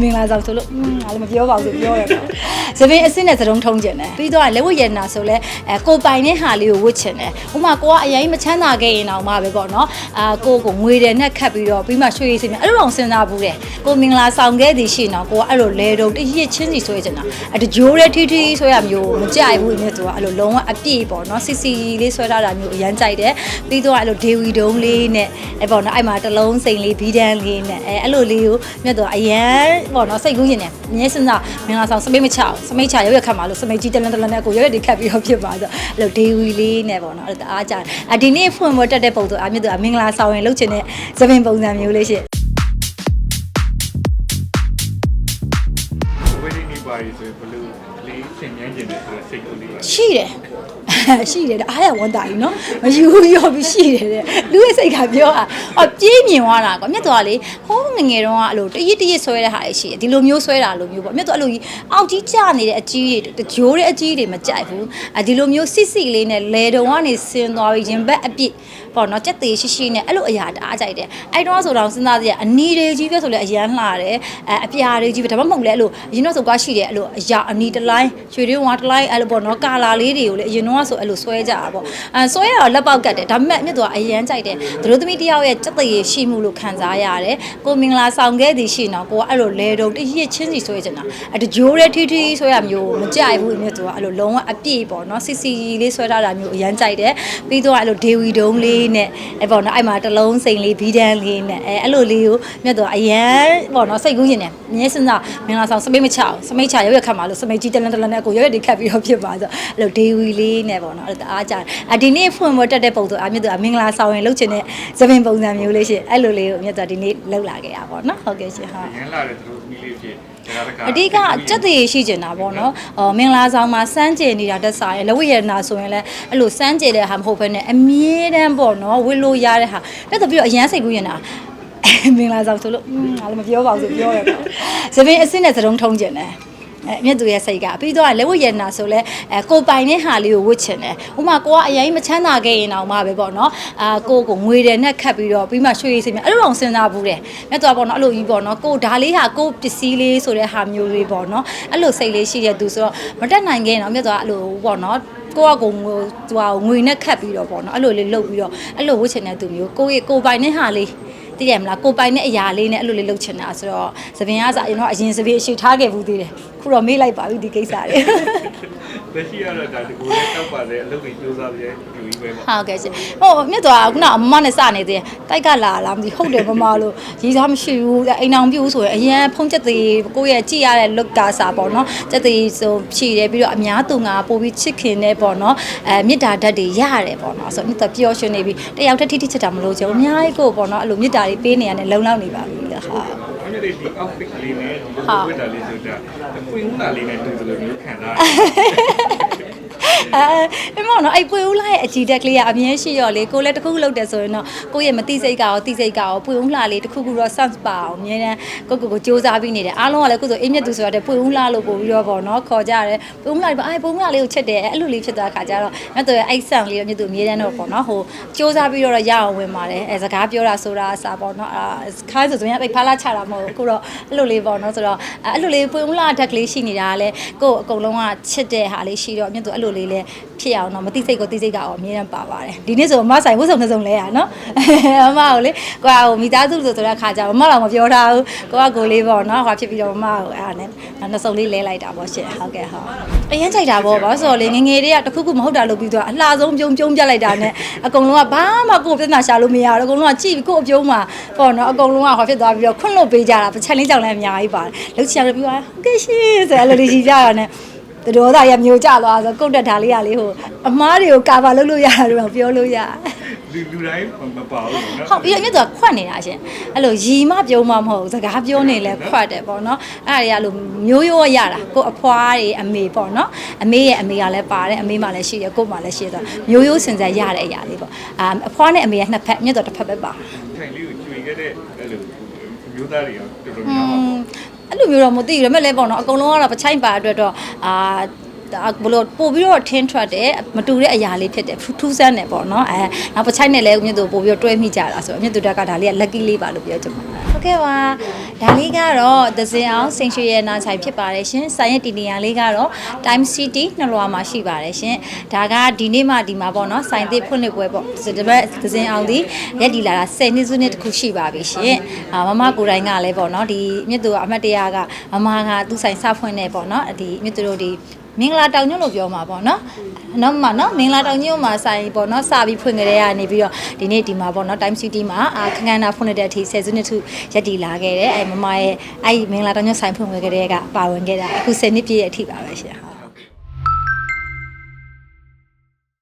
မင်္ဂလာဆောင်ဆိုလို့อืมငါလည်းမပြောပါဘူးဆိုပြောရတယ်ပေါ့သပင်အစ်စ်နဲ့သတုံးထုံးကျင်တယ်ပြီးတော့လက်ဝတ်ရည်နာဆိုလဲအဲကိုပိုင်တဲ့ဟာလေးကိုဝတ်ချင်တယ်ဥပမာကိုကအရင်မချမ်းသာခဲ့ရင်တော့မှပဲပေါ့နော်အာကိုကိုငွေတယ်နဲ့ခတ်ပြီးတော့ပြီးမှရွှေရည်စင်မြအဲ့လိုအောင်စဉ်းစားဘူးတယ်ကိုမင်္ဂလာဆောင်ခဲ့သည်ရှိရင်တော့ကိုကအဲ့လိုလဲတော့တရစ်ချင်းစီဆွဲချင်တာအတကြိုးတဲ့ထီထီဆွဲရမျိုးမကြိုက်ဘူးမျိုးသူကအဲ့လိုလုံးဝအပြည့်ပေါ့နော်စီစီလေးဆွဲထားတာမျိုးအရန်ကြိုက်တယ်ပြီးတော့အဲ့လိုဒေဝီတုံးလေးနဲ့အဲ့ပေါ့နော်အဲ့မှာတစ်လုံးစိန်လေးဘီဒန်လေးနဲ့အဲအဲ့လိုလေးကိုမြတ်တော့အရန်ပေါ့နော်စိတ်ကူးရင်တယ်အမြဲစဉ်းစားမင်္ဂလာဆောင်စမိတ်မချအောင်စမိတ်ချရွက်ခတ်မှာလို့စမိတ်ကြီးတလန်တလန်နဲ့ကိုရွက်တွေခတ်ပြီးတော့ဖြစ်ပါဆိုအဲ့လိုဒေဝီလေးနဲ့ပေါ့နော်အဲ့ဒါအားကြတယ်အဒီနေ့ဖွင့်ပေါ်တက်တဲ့ပုံဆိုအမြတ်တော့မင်္ဂလာဆောင်ရင်လုပ်ချင်တဲ့သပင်ပုံစံမျိုးလေးရှင့်ဝေးနေပါရီဆိုရင်ဘယ်လိုလေးသင်မြန်းကျင်တယ်ဆိုတော့စိတ်ကူးလေးပါရှိတယ် ရှိတယ်တဲ့အားရဝန်တာကြီးနော်မယူရောပြီးရှိတယ်တဲ့လူရဲ့စိတ်ကပြောတာအော်ပြေးမြင်သွားတာကွာမြတ်တော်ကလေဟိုးငငယ်တော့ကအလိုတရစ်တရစ်ဆွဲတဲ့ဟာတွေရှိတယ်ဒီလိုမျိုးဆွဲတာလိုမျိုးပေါ့မြတ်တော်အဲ့လိုကြီးအောက်ကြီးကျနေတဲ့အကြီးတွေတကြိုးတဲ့အကြီးတွေမကြိုက်ဘူးအဲဒီလိုမျိုးစစ်စစ်လေးနဲ့လေတုံကနေဆင်းသွားပြီးရင်ဘက်အပြစ် ပေါ့နော်ကြက်သေးရှိရှိနဲ့အဲ့လိုအရာတအားကြိုက်တယ်အဲ့တော့ဆိုတော့စဉ်းစားကြည့်ရအနီတွေကြီးပဲဆိုလဲအရန်လှတယ်အဲအပြာတွေကြီးပဲဒါမှမဟုတ်လဲအဲ့လိုအရင်တော့ဆိုကွာရှိတယ်အဲ့လိုအရာအနီတစ်လိုင်းရွှေတွေဝါတစ်လိုင်းအဲ့လိုပေါ့နော်ကာလာလေးတွေကိုလေအရင်တော့ဆိုအဲ့လိုဆွဲကြတာပေါ့အဲဆွဲရတော့လက်ပေါက်ကတ်တယ်ဒါပေမဲ့မြတ်သူကအရန်ကြိုက်တယ်သူတို့သမီးတယောက်ရဲ့ကြက်သေးရှိမှုလို့ခံစားရတယ်ကိုမင်္ဂလာဆောင်ခဲ့သည်ရှိရင်တော့ကိုကအဲ့လိုလဲတော့တရစ်ချင်းစီဆွဲချင်တာအတကြိုးတဲ့ထီထီဆွဲရမျိုးမကြိုက်ဘူးမြတ်သူကအဲ့လိုလုံးဝအပြည့်ပေါ့နော်စီစီလေးဆွဲထားတာမျိုးအရန်ကြိုက်တယ်ပြီးတော့အဲ့လိုဒေဝီတုံးလေးနဲ့အဲ့ပေါ့နော်အဲ့မှာတစ်လုံးစိန်လေးဘီဒန်လေးနဲ့အဲအဲ့လိုလေးကိုမြတ်သူကအရန်ပေါ့နော်စိတ်ကူးရင်တယ်အမြဲစဉ်းစားမင်္ဂလာဆောင်စမိတ်မချအောင်စမိတ်ချရွက်ခတ်မှာလို့စမိတ်ကြီးတလန်တလန်နဲ့ကိုရွက်တွေခတ်ပြီးတော့ဖြစ်ပါဆိုအဲ့လိုဒေဝီလေးနဲ့ပေါ့နော်အဲ့ဒါအားကြတယ်အဒီနေ့ဖွင့်ပေါ်တက်တဲ့ပုံဆိုအမြတ်သူကမင်္ဂလာဆောင်ရင်လုပ်ချင်တဲ့သပင်ပုံစံမျိုးလေးရှင်အဲ့လိုလေးကိုမြတ်သူကဒီနေ့လောက်လာခဲ့ရပါတော့နော်ဟုတ်ကဲ့ရှင်ဟုတ်ရန်လာတဲ့သူတို့မိလေးဖြစ်ဒါတခါ အဓိကစက်သေးရှိကျင်တာပေါ့နော်။အော်မင်္ဂလာဆောင်မှာစမ်းကြယ်နေတာတက်စားရင်လက်ဝတ်ရတနာဆိုရင်လည်းအဲ့လိုစမ်းကြယ်တဲ့ဟာမဟုတ်ဘဲနဲ့အမြဲတမ်းပေါ့နော်ဝစ်လို့ရတဲ့ဟာတက်တော့ပြီးတော့အရန်စိတ်ကူးရင်တာမင်္ဂလာဆောင်ဆိုလို့อืมငါလည်းမပြောပါဘူးဆိုပြောရတယ်ပေါ့။သပင်အစ်စ်နဲ့သတုံးထုံးကျင်တယ်။ အဲမြတ်သူရဲ့စိတ်ကပြီးတော့လက်ဝတ်ရတနာဆိုလဲအဲကိုပိုင်တဲ့ဟာလေးကိုဝတ်ချင်တယ်ဥပမာကိုကအရင်မချမ်းသာခဲ့ရင်တော့မှပဲပေါ့နော်အာကိုကိုငွေတယ်နဲ့ခတ်ပြီးတော့ပြီးမှရွှေရည်စင်မြအဲ့လိုအောင်စဉ်းစားဘူးတယ်မြတ်သူကပေါ့နော်အဲ့လိုကြီးပေါ့နော်ကိုဒါလေးဟာကိုပစ္စည်းလေးဆိုတဲ့ဟာမျိုးလေးပေါ့နော်အဲ့လိုစိတ်လေးရှိတဲ့သူဆိုတော့မတက်နိုင်ခဲ့ရင်တော့မြတ်သူကအဲ့လိုပေါ့နော်ကိုကကိုငွေသူကငွေနဲ့ခတ်ပြီးတော့ပေါ့နော်အဲ့လိုလေးလုပ်ပြီးတော့အဲ့လိုဝတ်ချင်တဲ့သူမျိုးကိုရဲ့ကိုပိုင်တဲ့ဟာလေး သိရမလားကိုပိုင်တဲ့အရာလေးနဲ့အဲ့လိုလေးလုပ်ချင်တာဆိုတော့သပင်ကစားရင်တော့အရင်သပင်အရှိထားခဲ့ဘူးသေးတယ်ခုတော့မေ့လိုက်ပါပြီဒီကိစ္စတွေ လက်ရှိရတော့ဒါတကူလေးတောက်ပါတဲ့အလုပ်တွေစူးစမ်းပြရဲ့ဒီကြီးပဲပေါ့ဟုတ်ကဲ့ရှင်ဟိုမြတ်သွားခုနအမမနဲ့စနေသေးတယ်တိုက်ကလာလားမသိဟုတ်တယ်မမလို့ရီးစားမရှိဘူးအိမ်အောင်ပြူဆိုရင်အရန်ဖုံးချက်သေးကိုယ့်ရဲ့ကြည့်ရတဲ့ look ကစားပေါ့နော်ချက်သေးဆိုဖြည့်တယ်ပြီးတော့အများသူငါပို့ပြီးချစ်ခင်နေပေါ့နော်အဲမေတ္တာဓာတ်တွေရတယ်ပေါ့နော်ဆိုတော့မြတ်သွားပျော်ရွှင်နေပြီတယောက်တစ်ထိထိချစ်တာမလို့ချင်ဘူးအများကြီးကိုပေါ့နော်အဲ့လိုမေတ္တာတွေပေးနေရတယ်လုံလောက်နေပါပြီလားဟာအမေဒီ outfit လေးနဲ့ဒီဟာလိုဝတ်တာလေးဆိုတာပွင့်ဦးလာလေးနဲ့တူတယ်လို့မျိုးခံတာ အဲအမေနော်အဲ့ပွေဦးလာရဲ့အကြည်တက်ကလေးကအမြဲရှိရောလေကိုလည်းတစ်ခုခုလုပ်တယ်ဆိုရင်တော့ကိုယ့်ရဲ့မတိစိတ်ကရောတိစိတ်ကရောပွေဦးလာလေးတစ်ခုခုတော့ sense ပါအောင်အမြဲတမ်းကိုကိုကိုစူးစမ်းပြီးနေတယ်အားလုံးကလည်းကိုဆိုအင်းမြတ်သူဆိုတော့ပွေဦးလာလို့ပို့ပြီးတော့ပေါ့နော်ခေါ်ကြတယ်ပွေဦးလာလေးပါအဲပွေဦးလာလေးကိုချက်တယ်အဲ့လိုလေးဖြစ်သွားခါကြတော့မြတ်သူရဲ့အဲ့ဆန်လေးတော့မြတ်သူအမြဲတမ်းတော့ပေါ့နော်ဟိုစူးစမ်းပြီးတော့ရအောင်ဝင်ပါတယ်အဲစကားပြောတာဆိုတာအစားပေါ့နော်အာခိုင်းဆိုဆိုရင်အဲ့ဖားလာချတာမဟုတ်ဘူးအခုတော့အဲ့လိုလေးပေါ့နော်ဆိုတော့အဲ့လိုလေးပွေဦးလာဓာတ်ကလေးရှိနေတာကလည်းကို့အကုန်လုံးကချစ်တဲ့ဟာလေးရှိတော့မြတ်သူအဲ့လိုလေးလည်းဖြစ်အောင်တော့မသိစိတ်ကိုသိစိတ်ကတော့အမြဲတမ်းပါပါတယ်ဒီနေ့ဆိုအမဆိုင်ဝတ်စုံတစ်စုံလဲရနော်အမကိုလေကိုကဟိုမိသားစုဆိုဆိုတဲ့ခါကျတော့မမတော့မပြောထားဘူးကိုကကိုလေးပေါ့နော်ဟိုဖြစ်ပြီးတော့မမကိုအဲ့ဒါနဲ့နှစ်စုံလေးလဲလိုက်တာပေါ့ရှင့်ဟုတ်ကဲ့ဟုတ်အရင်ကြိုက်တာပေါ့ဗောဆိုတော့လေငငယ်လေးကတခုခုမဟုတ်တာလို့ပြီးတော့အလှဆုံးပြုံးပြုံးပြတ်လိုက်တာနဲ့အကုန်လုံးကဘာမှကိုယ်ပြဿနာရှာလို့မရတော့အကုန်လုံးကကြည့်ပြီးကိုယ်အပြုံးမှာပေါ့နော်အကုန်လုံးကဟောဖြစ်သွားပြီးတော့ခွန့်လွတ်ပေးကြတာပချက်လင်းကြောင်လည်းအများကြီးပါတယ်လှုပ်ချင်တယ်ပြီးတော့ဟုတ်ကဲ့ရှင်ဆိုအဲ့လိုလေးရှိကြတာနဲ့ တတော်သားရမျိုးကြသွားဆိုကုတ်တက်တာလေးရလေးဟိုအမားတွေကိုကာဗာလုပ်လို့ရတာလို့တော့ပြောလို့ရလူလူတိုင်းမပါဘူးနော်ဟုတ်ပြီးတော့မြတ်သူကခွတ်နေတာရှင်အဲ့လိုရီမပြုံးမမဟုတ်ဘူးစကားပြောနေလဲခွတ်တယ်ပေါ့နော်အဲ့ဒါတွေကလို့မျိုးရိုးရတာကိုအဖွားတွေအမေပေါ့နော်အမေရဲ့အမေကလည်းပါတယ်အမေမှလည်းရှိတယ်ကို့မှလည်းရှိတယ်မျိုးရိုးစင်စက်ရတဲ့အရာလေးပေါ့အာအဖွားနဲ့အမေကနှစ်ဖက်မြတ်သူတစ်ဖက်ပဲပါထိုင်လေးကိုကျွေခဲ့တဲ့အဲ့လိုမျိုးသားတွေရောတော်တော်อืများများပါม အဲ့လိုမျိုးတော့မသိဘူးဒါပေမဲ့လည်းပေါ့နော်အကုန်လုံးကတော့ပချိုင်ပါအတွက်တော့အာဒါဘလို့ပို့ပြီးတော့ထင်းထွက်တယ်မတူတဲ့အရာလေးဖြစ်တယ်ထူးဆန်းတယ်ပေါ့နော်အဲနောက်ပချိုင်နဲ့လည်းမြင့်သူပို့ပြီးတော့တွဲမိကြတာဆိုတော့မြင့်သူတက်ကဒါလေးက lucky လေးပါလို့ပြောချင်ပါတယ် ဟုတ်ကဲ့ကဲ့ပါဒါလေးကတော့သစင်အောင်စိန်ရွှေရဲ့နာဆိုင်ဖြစ်ပါတယ်ရှင်ဆိုင်ရဲ့တီနေရာလေးကတော့ Time City နှလွာမှာရှိပါတယ်ရှင်ဒါကဒီနေ့မှဒီမှာပေါ့နော်ဆိုင်သစ်ဖွင့်လှစ်ပွဲပေါ့ဒီဘက်သစင်အောင်ဒီရက်ဒီလာတာ10နှစ်စုနှစ်တခုရှိပါပြီရှင်အာမမကိုယ်တိုင်ကလည်းပေါ့နော်ဒီမြစ်သူအမတ်တရာကမမကသူ့ဆိုင်စဖွင့်နေပေါ့နော်ဒီမြစ်သူတို့ဒီ မင်္ဂလာတောင်ညွန့်လို့ပြောမှာပေါ့နော်နော်မနော်မင်္ဂလာတောင်ညွန့်မှာဆိုင်ပေါ့နော်စာပြီးဖွင့်ကြတဲ့ကနေပြီးတော့ဒီနေ့ဒီမှာပေါ့နော် Time City မှာအာခန်းခန်းနာဖွင့်နေတဲ့အထိဆယ်စုနှစ်ထုရက်တီလာခဲ့တယ်အဲမမရဲ့အဲ့ဒီမင်္ဂလာတောင်ညွန့်ဆိုင်ဖွင့်ခဲ့တဲ့ကပါဝင်ခဲ့တာအခု10နှစ်ပြည့်ရဲ့အထိပါပဲရှင်ဟုတ်